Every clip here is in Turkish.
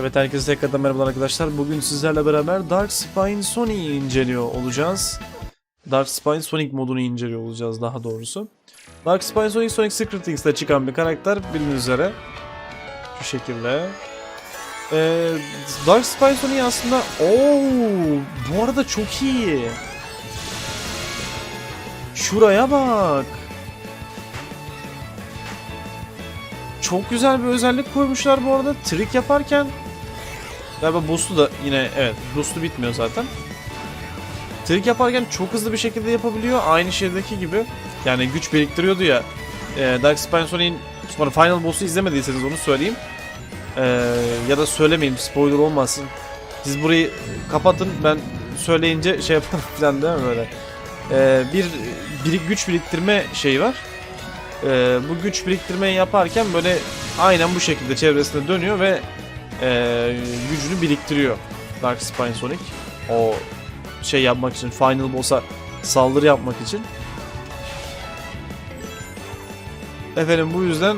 Evet herkese tekrardan merhabalar arkadaşlar. Bugün sizlerle beraber Dark Spine Sonic'i inceliyor olacağız. Dark Spine Sonic modunu inceliyor olacağız daha doğrusu. Dark Spine Sonic Sonic Secret Things'te çıkan bir karakter bildiğiniz üzere. Şu şekilde. Ee, Dark Spine Sonic aslında ooo bu arada çok iyi. Şuraya bak. Çok güzel bir özellik koymuşlar bu arada. Trick yaparken Galiba boost'u da yine evet boost'u bitmiyor zaten. Trick yaparken çok hızlı bir şekilde yapabiliyor. Aynı şeydeki gibi. Yani güç biriktiriyordu ya. E, Dark Spine sonra Final Boss'u izlemediyseniz onu söyleyeyim. E, ya da söylemeyeyim spoiler olmasın. Siz burayı kapatın ben söyleyince şey yaparım falan değil mi böyle. E, bir, bir güç biriktirme şeyi var. E, bu güç biriktirmeyi yaparken böyle aynen bu şekilde çevresinde dönüyor ve e, gücünü biriktiriyor Dark Spine Sonic. O şey yapmak için, Final Boss'a saldırı yapmak için. Efendim bu yüzden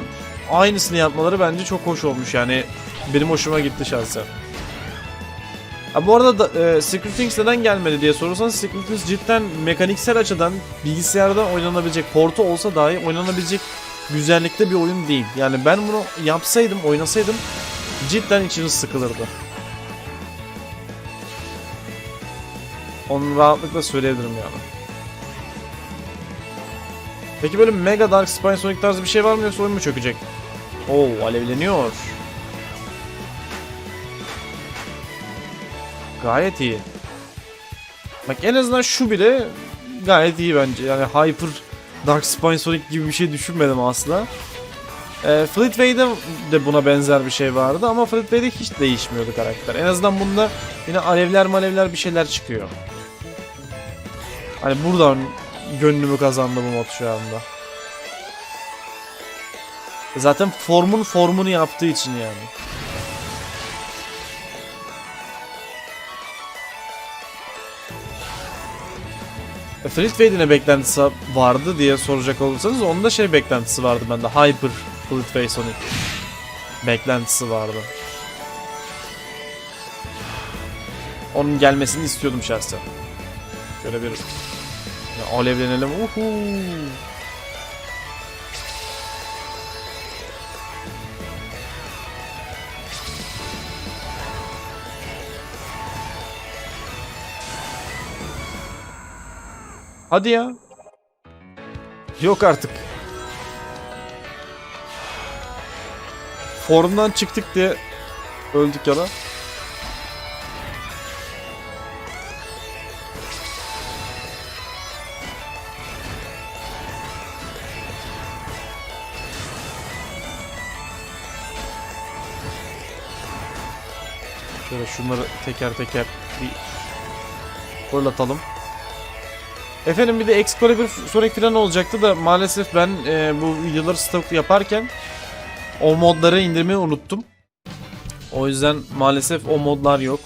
aynısını yapmaları bence çok hoş olmuş yani benim hoşuma gitti şahsen. Ha, bu arada da, e, Secret Things neden gelmedi diye sorarsanız Secret Things cidden mekaniksel açıdan bilgisayarda oynanabilecek, portu olsa dahi oynanabilecek güzellikte bir oyun değil. Yani ben bunu yapsaydım, oynasaydım cidden içiniz sıkılırdı. Onu rahatlıkla söyleyebilirim yani. Peki böyle Mega Dark Spine Sonic tarzı bir şey var mı yoksa oyun mu çökecek? Oo alevleniyor. Gayet iyi. Bak en azından şu bile gayet iyi bence. Yani Hyper Dark Spine Sonic gibi bir şey düşünmedim asla. E, Fleetway'de de buna benzer bir şey vardı ama Fleetway'de hiç değişmiyordu karakter. En azından bunda yine alevler malevler bir şeyler çıkıyor. Hani buradan gönlümü kazandı bu mod şu anda. Zaten formun formunu yaptığı için yani. Fleetway'de ne beklentisi vardı diye soracak olursanız onun da şey beklentisi vardı bende. Hyper Fleetway Sonic beklentisi vardı. Onun gelmesini istiyordum şahsen. Şöyle bir alevlenelim. Uhu. Hadi ya. Yok artık. Formdan çıktık diye öldük ya da. Şöyle şunları teker teker bir fırlatalım. Efendim bir de Excalibur Sonic falan olacaktı da maalesef ben e, bu videoları stok yaparken o modları indirmeyi unuttum. O yüzden maalesef o modlar yok.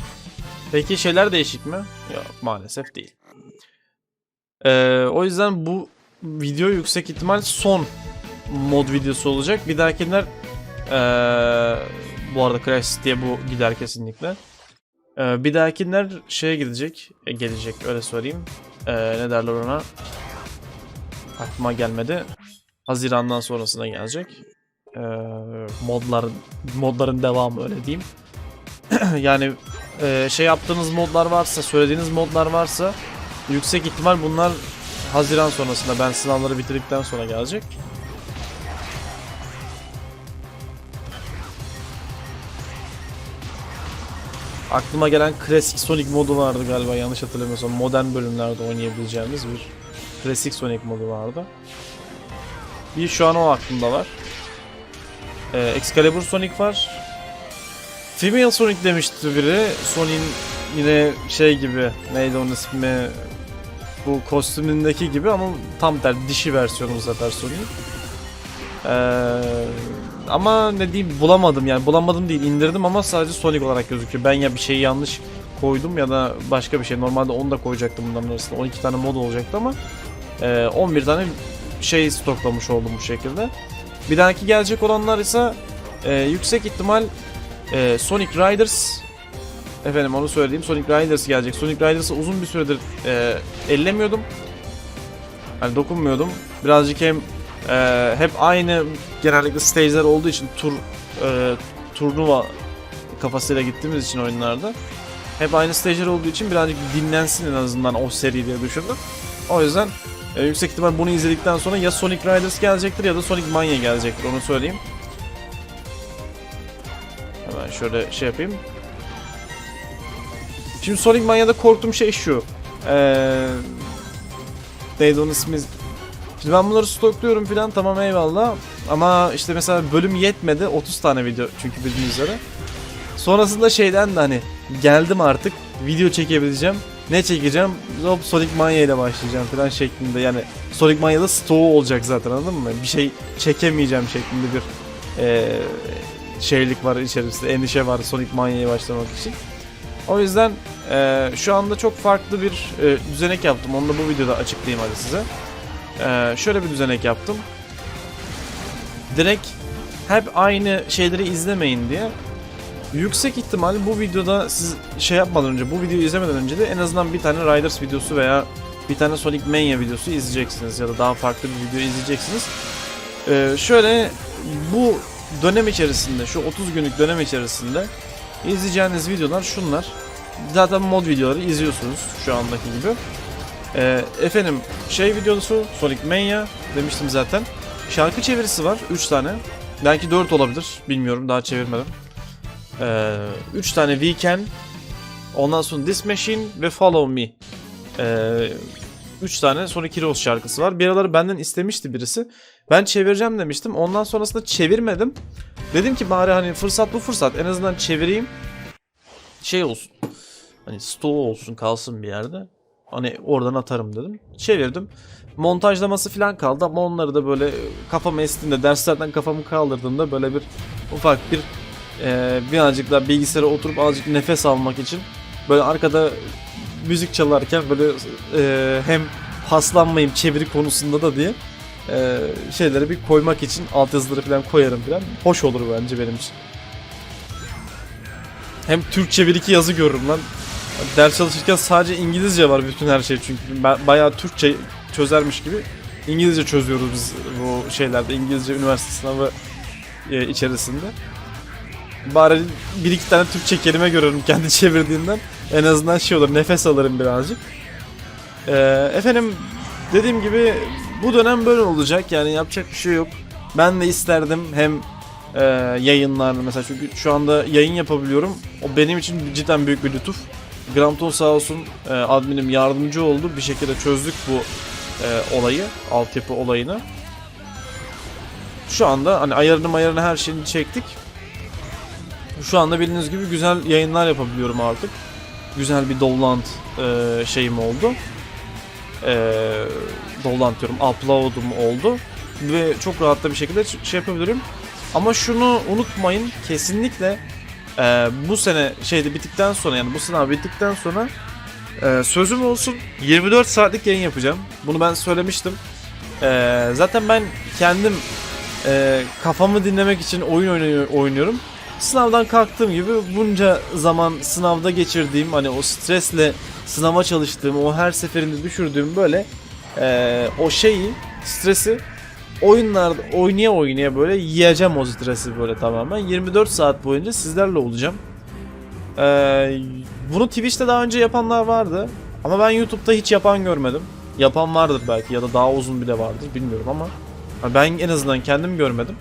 Peki şeyler değişik mi? Yok maalesef değil. Ee, o yüzden bu video yüksek ihtimal son mod videosu olacak. Bir dahakiler ee, bu arada Crash diye bu gider kesinlikle. Ee, bir dahakiler şeye gidecek, e, gelecek öyle söyleyeyim. Ee, ne derler ona? Aklıma gelmedi. Haziran'dan sonrasına gelecek. Ee, modlar modların devamı öyle diyeyim. yani e, şey yaptığınız modlar varsa, söylediğiniz modlar varsa yüksek ihtimal bunlar Haziran sonrasında ben sınavları bitirdikten sonra gelecek. Aklıma gelen klasik Sonic modu vardı galiba yanlış hatırlamıyorsam. Modern bölümlerde oynayabileceğimiz bir klasik Sonic modu vardı. Bir şu an o aklımda var. Ee, Excalibur Sonic var. Female Sonic demişti biri. Sonic'in yine şey gibi neydi onun ismi bu kostümündeki gibi ama tam tersi dişi versiyonu bu sefer Sonic'in. Ee, ama ne diyeyim bulamadım yani bulamadım değil indirdim ama sadece Sonic olarak gözüküyor. Ben ya bir şeyi yanlış koydum ya da başka bir şey. Normalde 10 da koyacaktım bunların arasında. 12 tane mod olacaktı ama e, 11 tane şey stoklamış oldum bu şekilde. Bir dahaki gelecek olanlar ise e, yüksek ihtimal e, Sonic Riders efendim onu söyleyeyim Sonic Riders gelecek. Sonic Riders'ı uzun bir süredir e, ellemiyordum. Hani dokunmuyordum. Birazcık hem e, hep aynı genellikle stage'ler olduğu için tur e, turnuva kafasıyla gittiğimiz için oyunlarda hep aynı stage'ler olduğu için birazcık dinlensin en azından o seri diye düşündüm. O yüzden e, yüksek ihtimal bunu izledikten sonra ya Sonic Riders gelecektir ya da Sonic Mania gelecektir onu söyleyeyim. Hemen şöyle şey yapayım. Şimdi Sonic Mania'da korktuğum şey şu. Eee neydi onun ismi? Şimdi ben bunları stokluyorum filan tamam eyvallah. Ama işte mesela bölüm yetmedi 30 tane video çünkü bildiğiniz üzere. Sonrasında şeyden de hani geldim artık video çekebileceğim. Ne çekeceğim? Hop Sonic Mania ile başlayacağım falan şeklinde yani Sonic Mania'da stoğu olacak zaten anladın mı? Bir şey çekemeyeceğim şeklinde bir eee, şeylik var içerisinde endişe var Sonic Mania'ya başlamak için. O yüzden eee, şu anda çok farklı bir eee, düzenek yaptım. Onu da bu videoda açıklayayım hadi size. Eee, şöyle bir düzenek yaptım. Direkt hep aynı şeyleri izlemeyin diye Yüksek ihtimal bu videoda siz şey yapmadan önce, bu videoyu izlemeden önce de en azından bir tane Riders videosu veya bir tane Sonic Mania videosu izleyeceksiniz ya da daha farklı bir video izleyeceksiniz. Ee, şöyle bu dönem içerisinde, şu 30 günlük dönem içerisinde izleyeceğiniz videolar şunlar. Zaten mod videoları izliyorsunuz şu andaki gibi. Ee, efendim şey videosu Sonic Mania demiştim zaten. Şarkı çevirisi var 3 tane. Belki 4 olabilir bilmiyorum daha çevirmedim. 3 tane Weekend, ondan sonra This Machine ve Follow Me. 3 tane Sonic Heroes şarkısı var. Bir araları benden istemişti birisi. Ben çevireceğim demiştim. Ondan sonrasında çevirmedim. Dedim ki bari hani fırsat bu fırsat. En azından çevireyim. Şey olsun. Hani stoğu olsun kalsın bir yerde. Hani oradan atarım dedim. Çevirdim. Montajlaması falan kaldı ama onları da böyle kafam estiğinde derslerden kafamı kaldırdığımda böyle bir ufak bir e, birazcık daha bilgisayara oturup azıcık nefes almak için böyle arkada müzik çalarken böyle e, hem paslanmayayım çeviri konusunda da diye e, şeyleri bir koymak için altyazıları falan koyarım falan. Hoş olur bence benim için. Hem Türkçe bir iki yazı görürüm lan. Ders çalışırken sadece İngilizce var bütün her şey çünkü ben bayağı Türkçe çözermiş gibi İngilizce çözüyoruz biz bu şeylerde İngilizce üniversite sınavı e, içerisinde. Bari bir iki tane Türkçe kelime görüyorum kendi çevirdiğinden. En azından şey olur nefes alırım birazcık. Ee, efendim dediğim gibi bu dönem böyle olacak yani yapacak bir şey yok. Ben de isterdim hem e, yayınlar mesela çünkü şu anda yayın yapabiliyorum. O benim için cidden büyük bir lütuf. Gramton sağ olsun e, adminim yardımcı oldu. Bir şekilde çözdük bu e, olayı, altyapı olayını. Şu anda hani ayarını mayarını her şeyini çektik. Şu anda bildiğiniz gibi güzel yayınlar yapabiliyorum artık. Güzel bir download e, şeyim oldu. E, download diyorum, upload'um oldu. Ve çok rahat da bir şekilde şey yapabilirim. Ama şunu unutmayın kesinlikle e, bu sene şeyde bittikten sonra yani bu sınav bittikten sonra e, sözüm olsun 24 saatlik yayın yapacağım. Bunu ben söylemiştim. E, zaten ben kendim e, kafamı dinlemek için oyun oynuyor, oynuyorum. Sınavdan kalktığım gibi bunca zaman sınavda geçirdiğim hani o stresle sınava çalıştığım o her seferinde düşürdüğüm böyle eee, o şeyi stresi oyunlarda oynaya oynaya böyle yiyeceğim o stresi böyle tamamen 24 saat boyunca sizlerle olacağım. Eee, bunu Twitch'te daha önce yapanlar vardı ama ben YouTube'da hiç yapan görmedim. Yapan vardır belki ya da daha uzun bile vardır bilmiyorum ama ben en azından kendim görmedim.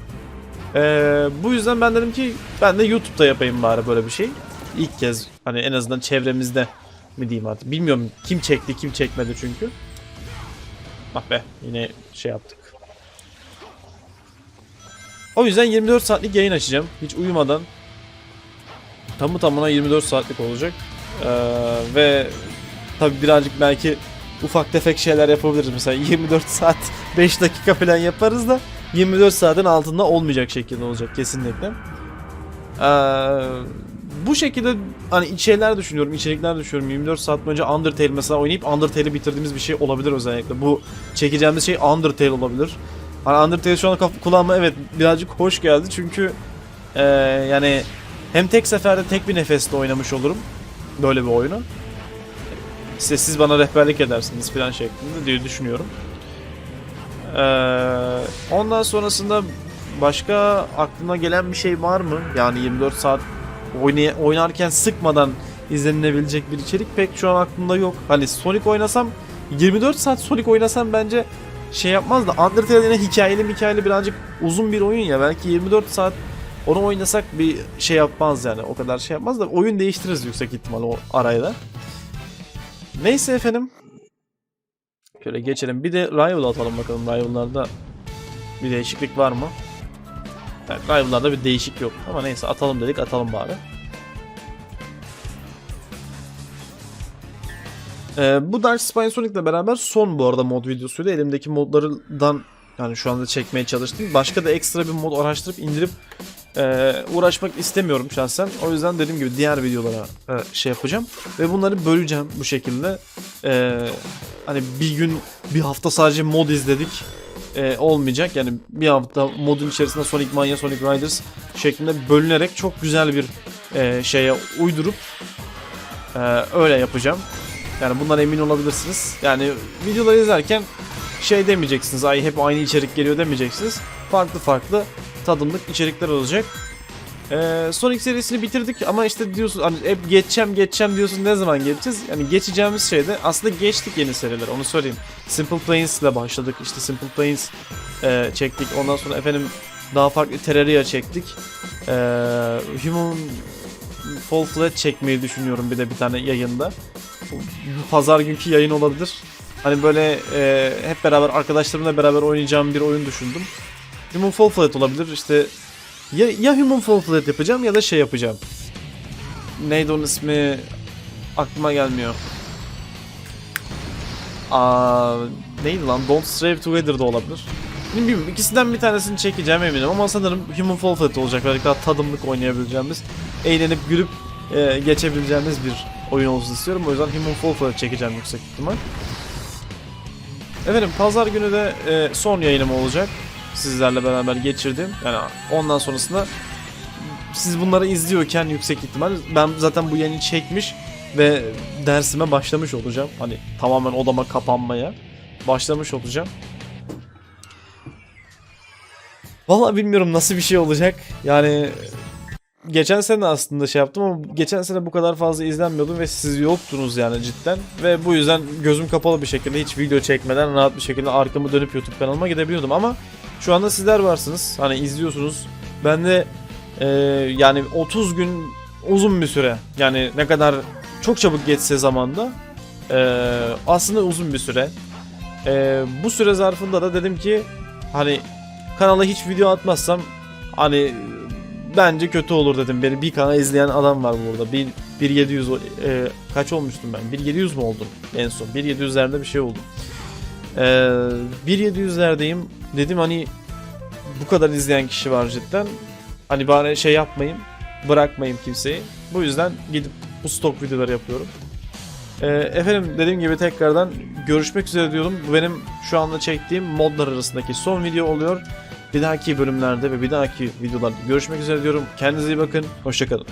Ee, bu yüzden ben dedim ki ben de YouTube'da yapayım bari böyle bir şey. İlk kez hani en azından çevremizde mi diyeyim artık. Bilmiyorum kim çekti kim çekmedi çünkü. Bak be yine şey yaptık. O yüzden 24 saatlik yayın açacağım. Hiç uyumadan. Tamı tamına 24 saatlik olacak. Ee, ve tabi birazcık belki ufak tefek şeyler yapabiliriz. Mesela 24 saat 5 dakika falan yaparız da 24 saatin altında olmayacak şekilde olacak kesinlikle. Ee, bu şekilde hani içerikler düşünüyorum, içerikler düşünüyorum. 24 saat boyunca Undertale mesela oynayıp Undertale'i bitirdiğimiz bir şey olabilir özellikle. Bu çekeceğimiz şey Undertale olabilir. Hani Undertale şu an kulağıma evet birazcık hoş geldi çünkü eee, yani hem tek seferde tek bir nefeste oynamış olurum böyle bir oyunu. İşte siz bana rehberlik edersiniz falan şeklinde diye düşünüyorum. Eee, ondan sonrasında başka aklına gelen bir şey var mı? Yani 24 saat oynay- oynarken sıkmadan izlenilebilecek bir içerik pek şu an aklımda yok. Hani Sonic oynasam 24 saat Sonic oynasam bence şey yapmaz da Undertale yine hikayeli hikayeli birazcık uzun bir oyun ya belki 24 saat onu oynasak bir şey yapmaz yani o kadar şey yapmaz da oyun değiştiririz yüksek ihtimal o arayla. Neyse efendim. Şöyle geçelim. Bir de Rival atalım bakalım. Rival'larda bir değişiklik var mı? Evet, Rival'larda bir değişik yok. Ama neyse atalım dedik atalım bari. Ee, bu Dark Spine Sonic'le beraber son bu arada mod videosuydu. Elimdeki modlardan yani şu anda çekmeye çalıştım. Başka da ekstra bir mod araştırıp indirip e, uğraşmak istemiyorum şahsen. O yüzden dediğim gibi diğer videolara e, şey yapacağım. Ve bunları böleceğim bu şekilde. E, hani bir gün bir hafta sadece mod izledik e, olmayacak. Yani bir hafta modun içerisinde Sonic Mania, Sonic Riders şeklinde bölünerek çok güzel bir e, şeye uydurup e, öyle yapacağım. Yani bundan emin olabilirsiniz. Yani videoları izlerken şey demeyeceksiniz. Ay hep aynı içerik geliyor demeyeceksiniz. Farklı farklı tadımlık içerikler olacak. Ee, Sonic serisini bitirdik ama işte diyorsun hani hep geçeceğim geçeceğim diyorsun ne zaman geçeceğiz? Yani geçeceğimiz şeyde aslında geçtik yeni seriler onu söyleyeyim. Simple Plains ile başladık işte Simple Plains e, çektik ondan sonra efendim daha farklı Terraria çektik. Ee, Human Fall Flat çekmeyi düşünüyorum bir de bir tane yayında. Pazar günkü yayın olabilir. Hani böyle e, hep beraber arkadaşlarımla beraber oynayacağım bir oyun düşündüm. Human Fall Flat olabilir işte ya, ya Human Fall Flat yapacağım ya da şey yapacağım. Neydi onun ismi? Aklıma gelmiyor. Aa, neydi lan? Don't Stray Together da olabilir. Bilmiyorum ikisinden bir tanesini çekeceğim eminim ama sanırım Human Fall Flat olacak. Belki daha tadımlık oynayabileceğimiz, eğlenip gülüp e, geçebileceğimiz bir oyun olsun istiyorum. O yüzden Human Fall Flat çekeceğim yüksek ihtimal. Efendim pazar günü de e, son yayınım olacak. Sizlerle beraber geçirdim. Yani ondan sonrasında siz bunları izliyorken yüksek ihtimal ben zaten bu yayını çekmiş ve dersime başlamış olacağım. Hani tamamen odama kapanmaya başlamış olacağım. Vallahi bilmiyorum nasıl bir şey olacak. Yani geçen sene aslında şey yaptım ama geçen sene bu kadar fazla izlenmiyordum ve siz yoktunuz yani cidden. Ve bu yüzden gözüm kapalı bir şekilde hiç video çekmeden rahat bir şekilde arkamı dönüp YouTube kanalıma gidebiliyordum ama şu anda sizler varsınız. Hani izliyorsunuz. Ben de e, yani 30 gün uzun bir süre. Yani ne kadar çok çabuk geçse zamanda e, aslında uzun bir süre. E, bu süre zarfında da dedim ki hani kanala hiç video atmazsam hani bence kötü olur dedim. Beni bir kanal izleyen adam var burada. Bir 1700 o- e, kaç olmuştum ben? 1700 mu oldum en son? 1700'lerde bir şey oldum. Ee, 1700'lerdeyim. Dedim hani bu kadar izleyen kişi var cidden. Hani bari şey yapmayayım. Bırakmayayım kimseyi. Bu yüzden gidip bu stok videoları yapıyorum. Ee, efendim dediğim gibi tekrardan görüşmek üzere diyorum. Bu benim şu anda çektiğim modlar arasındaki son video oluyor. Bir dahaki bölümlerde ve bir dahaki videolarda görüşmek üzere diyorum. Kendinize iyi bakın. Hoşçakalın.